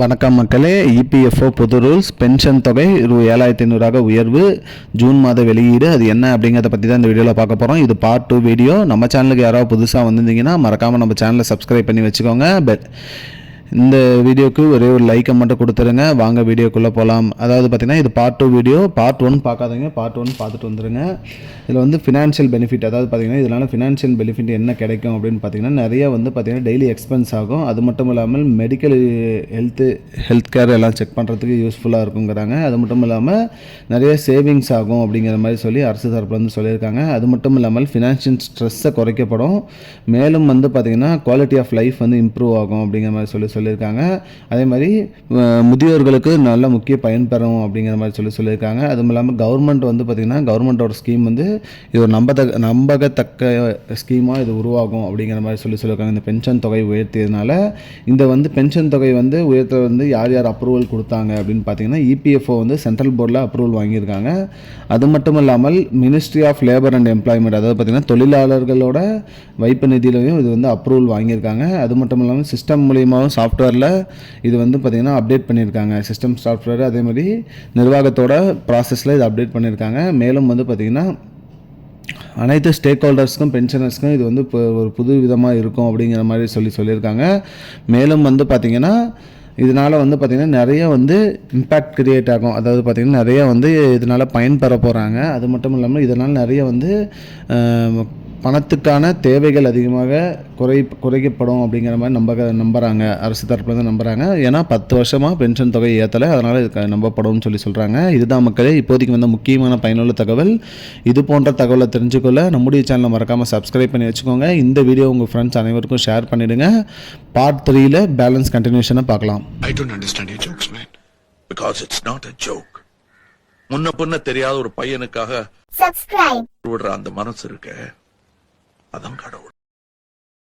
வணக்கம் மக்களே. இபிஎஃப்ஓ பொது ரூல்ஸ் பென்ஷன் தொகை ரூ ஏழாயிரத்தி ஐநூறாக உயர்வு. ஜூன் மாத வெளியீடு அது என்ன அப்படிங்கிறத பற்றி தான் இந்த வீடியோவில் பார்க்க போகிறோம் இது பார்ட் டூ வீடியோ நம்ம சேனலுக்கு யாராவது புதுசாக வந்திருந்தீங்கன்னா மறக்காமல் நம்ம சேனலை சப்ஸ்கிரைப் பண்ணி வச்சுக்கோங்க. பட் இந்த வீடியோக்கு ஒரே ஒரு லைக்கை மட்டும் கொடுத்துருங்க. வாங்க வீடியோக்குள்ளே போகலாம் அதாவது பார்த்தீங்கன்னா இது part two video part one பார்க்காதீங்க. பார்ட் ஒன் பார்த்துட்டு வந்துடுங்க இதில் வந்து ஃபினான்ஷியல் பெனிஃபிட் அதாவது பார்த்தீங்கன்னா இதனால் ஃபினான்ஷியல் பெனிஃபிட் என்ன கிடைக்கும் அப்படின்னு பார்த்தீங்கன்னா நிறைய வந்து பார்த்தீங்கன்னா டெய்லி எக்ஸ்பென்ஸ் ஆகும். அது மட்டும் இல்லாமல் மெடிக்கல் ஹெல்த்து ஹெல்த் கேர் எல்லாம் செக் பண்ணுறதுக்கு யூஸ்ஃபுல்லாக இருக்குங்கிறாங்க. அது மட்டும் இல்லாமல் நிறைய சேவிங்ஸ் ஆகும் அப்படிங்கிற மாதிரி சொல்லி அரசு தரப்பில் வந்து சொல்லியிருக்காங்க. அது மட்டும் இல்லாமல் ஃபினான்ஷியல் ஸ்ட்ரெஸ்ஸை குறைக்கப்படும். மேலும் வந்து பார்த்திங்கன்னா குவாலிட்டி ஆஃப் லைஃப் வந்து இம்ப்ரூவ் ஆகும் அப்படிங்கிற மாதிரி சொல்லி சொல்லியிருக்காங்க. அதே மாதிரி முதியோர்களுக்கு நல்ல முக்கிய பயன் பெறும் அப்படிங்கிற மாதிரி சொல்லி சொல்லியிருக்காங்க. அதுவும் இல்லாமல் கவர்மெண்ட் வந்து பார்த்திங்கன்னா கவர்மெண்ட்டோட ஸ்கீம் வந்து இது ஒரு நம்பத்தக்க நம்பகத்தக்க ஸ்கீமாக இது உருவாகும் அப்படிங்கிற மாதிரி சொல்லி சொல்லியிருக்காங்க. இந்த பென்ஷன் தொகை உயர்த்தியதுனால இந்த வந்து பென்ஷன் தொகை வந்து உயர்த்த வந்து யார் யார் அப்ரூவல் கொடுத்தாங்க அப்படின்னு பார்த்தீங்கன்னா இபிஎஃப்ஓ வந்து சென்ட்ரல் போர்டில் அப்ரூவல் வாங்கியிருக்காங்க. அது மட்டும் இல்லாமல் Ministry of Labour and Employment அதாவது பார்த்திங்கன்னா தொழிலாளர்களோட வைப்பு நிதியிலையும் இது வந்து அப்ரூவல் வாங்கியிருக்காங்க. அது மட்டும் இல்லாமல் சிஸ்டம் மூலியமாகவும் சாஃப்ட்வேரில் இது வந்து பார்த்திங்கன்னா அப்டேட் பண்ணியிருக்காங்க சிஸ்டம் சாஃப்ட்வேர் அதே மாதிரி நிர்வாகத்தோட ப்ராசஸில் இது அப்டேட் பண்ணியிருக்காங்க மேலும் வந்து பார்த்திங்கன்னா அனைத்து ஸ்டேக் ஹோல்டர்ஸ்க்கும் பென்ஷனர்ஸ்க்கும் இது வந்து இப்போ ஒரு புது விதமாக இருக்கும் அப்படிங்கிற மாதிரி சொல்லி சொல்லியிருக்காங்க மேலும் வந்து பார்த்திங்கன்னா இதனால் வந்து பார்த்திங்கன்னா நிறைய வந்து இம்பேக்ட் க்ரியேட் ஆகும். அதாவது பார்த்திங்கன்னா நிறைய வந்து இதனால் பயன்பெற போகிறாங்க அது மட்டும் இல்லாமல் இதனால் நிறைய வந்து பணத்துக்கான தேவைகள் அதிகமாக குறை குறைக்கப்படும் அப்படிங்கிற மாதிரி நம்ப நம்புகிறாங்க அரசு தரப்புலேருந்து நம்புகிறாங்க ஏன்னா பத்து வருஷமாக பென்ஷன் தொகை ஏற்றலை அதனால் இது நம்பப்படும்னு சொல்லி சொல்கிறாங்க இதுதான் மக்களே இப்போதைக்கு வந்த முக்கியமான பயனுள்ள தகவல். இது போன்ற தகவலை தெரிஞ்சுக்கொள்ள நம்முடைய சேனலை மறக்காமல் சப்ஸ்கிரைப் பண்ணி வச்சுக்கோங்க. இந்த வீடியோ உங்கள் ஃப்ரெண்ட்ஸ் அனைவருக்கும் ஷேர் பண்ணிவிடுங்க பார்ட் த்ரீல பேலன்ஸ் கண்டினியூஷனை பார்க்கலாம். I don't understand your jokes, man. Because it's not a joke. முன்ன பின்ன தெரியாத ஒரு பையனுக்காக விடுற அந்த மனசு இருக்க. அதான் கடவுள்